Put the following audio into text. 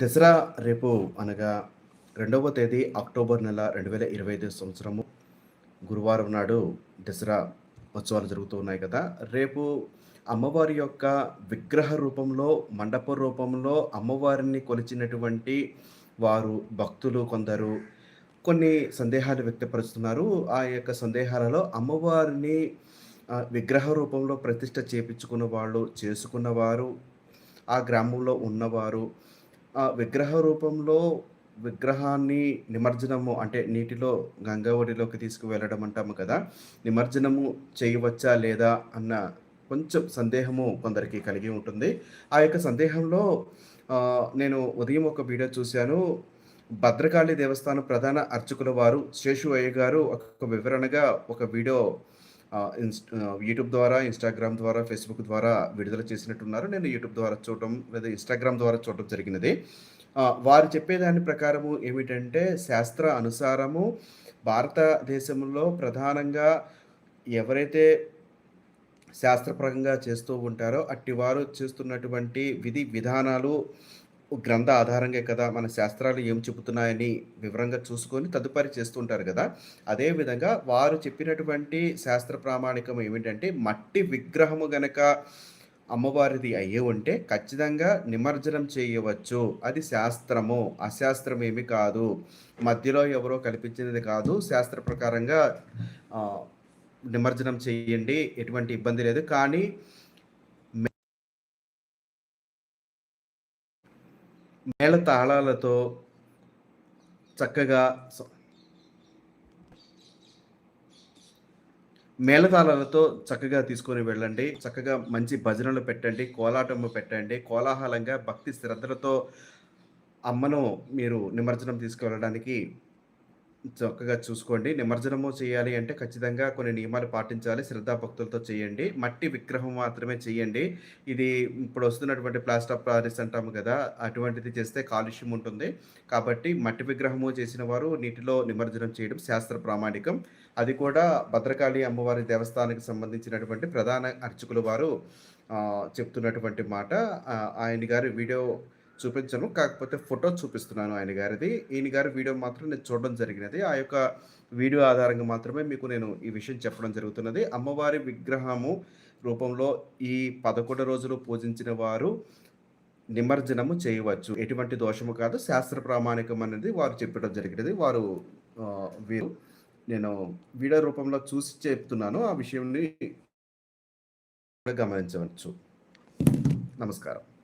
దసరా రేపు అనగా రెండవ తేదీ అక్టోబర్ నెల రెండు వేల ఇరవై ఐదు సంవత్సరము. గురువారం నాడు దసరా ఉత్సవాలు జరుగుతూ ఉన్నాయి కదా. రేపు అమ్మవారి యొక్క విగ్రహ రూపంలో మండప రూపంలో అమ్మవారిని కొలిచినటువంటి వారు భక్తులు కొందరు కొన్ని సందేహాలు వ్యక్తపరుస్తున్నారు. ఆ యొక్క సందేహాలలో అమ్మవారిని విగ్రహ రూపంలో ప్రతిష్ట చేపించుకున్న వాళ్ళు చేసుకున్నవారు ఆ గ్రామంలో ఉన్నవారు ఆ విగ్రహ రూపంలో విగ్రహాన్ని నిమజ్జనము అంటే నీటిలో గంగావడిలోకి తీసుకువెళ్ళడం అంటాము కదా నిమజ్జనము చేయవచ్చా లేదా అన్న కొంచెం సందేహము కొందరికి కలిగి ఉంటుంది. ఆ యొక్క సందేహంలో నేను ఉదయం ఒక వీడియో చూశాను. భద్రకాళి దేవస్థానం ప్రధాన అర్చకుల వారు శేషు అయ్య గారు ఒక వివరణగా ఒక వీడియో యూట్యూబ్ ద్వారా ఇన్స్టాగ్రామ్ ద్వారా ఫేస్బుక్ ద్వారా విడుదల చేసినట్టున్నారు. నేను యూట్యూబ్ ద్వారా చూడటం లేదా ఇన్స్టాగ్రామ్ ద్వారా చూడటం జరిగినది. వారు చెప్పేదాని ప్రకారము ఏమిటంటే శాస్త్ర అనుసారము భారతదేశంలో ప్రధానంగా ఎవరైతే శాస్త్రపరంగా చేస్తూ ఉంటారో అట్టి వారు చేస్తున్నటువంటి విధి విధానాలు గ్రంథ ఆధారంగా కదా మన శాస్త్రాలు ఏం చెబుతున్నాయని వివరంగా చూసుకొని తదుపరి చేస్తుంటారు కదా. అదేవిధంగా వారు చెప్పినటువంటి శాస్త్ర ప్రామాణికం ఏమిటంటే మట్టి విగ్రహము గనక అమ్మవారిది అయ్యే ఉంటే ఖచ్చితంగా నిమజ్జనం చేయవచ్చు. అది శాస్త్రము. అశాస్త్రం ఏమి కాదు. మధ్యలో ఎవరో కల్పించినది కాదు. శాస్త్ర ప్రకారంగా నిమజ్జనం చేయండి. ఎటువంటి ఇబ్బంది లేదు. కానీ మేళ తాళాలతో చక్కగా మేళతాళాలతో చక్కగా తీసుకొని వెళ్ళండి. చక్కగా మంచి భజనలు పెట్టండి కోలాటము పెట్టండి. కోలాహలంగా భక్తి శ్రద్ధలతో అమ్మను మీరు నిమజ్జనం తీసుకువెళ్ళడానికి చక్కగా చూసుకోండి. నిమజ్జనము చేయాలి అంటే ఖచ్చితంగా కొన్ని నియమాలు పాటించాలి. శ్రద్ధా భక్తులతో చేయండి. మట్టి విగ్రహం మాత్రమే చేయండి. ఇది ఇప్పుడు వస్తున్నటువంటి ప్లాస్టర్ ఆఫ్ ప్యారిస్ అంటాము కదా అటువంటిది చేస్తే కాలుష్యం ఉంటుంది. కాబట్టి మట్టి విగ్రహము చేసిన వారు నీటిలో నిమజ్జనం చేయడం శాస్త్ర ప్రామాణికం. అది కూడా భద్రకాళి అమ్మవారి దేవస్థానానికి సంబంధించినటువంటి ప్రధాన అర్చకులు వారు చెప్తున్నటువంటి మాట. ఆయన గారి వీడియో చూపించను. కాకపోతే ఫోటో చూపిస్తున్నాను ఆయన గారిది. ఈయన గారి వీడియో మాత్రం నేను చూడడం జరిగినది. ఆ యొక్క వీడియో ఆధారంగా మాత్రమే మీకు నేను ఈ విషయం చెప్పడం జరుగుతున్నది. అమ్మవారి విగ్రహము రూపంలో ఈ పదకొండు రోజులు పూజించిన వారు నిమజ్జనము చేయవచ్చు. ఎటువంటి దోషము కాదు. శాస్త్ర ప్రామాణికం అనేది వారు చెప్పడం జరిగినది. వారు వీరు నేను వీడియో రూపంలో చూసి చెప్తున్నాను. ఆ విషయాన్ని గమనించవచ్చు. నమస్కారం.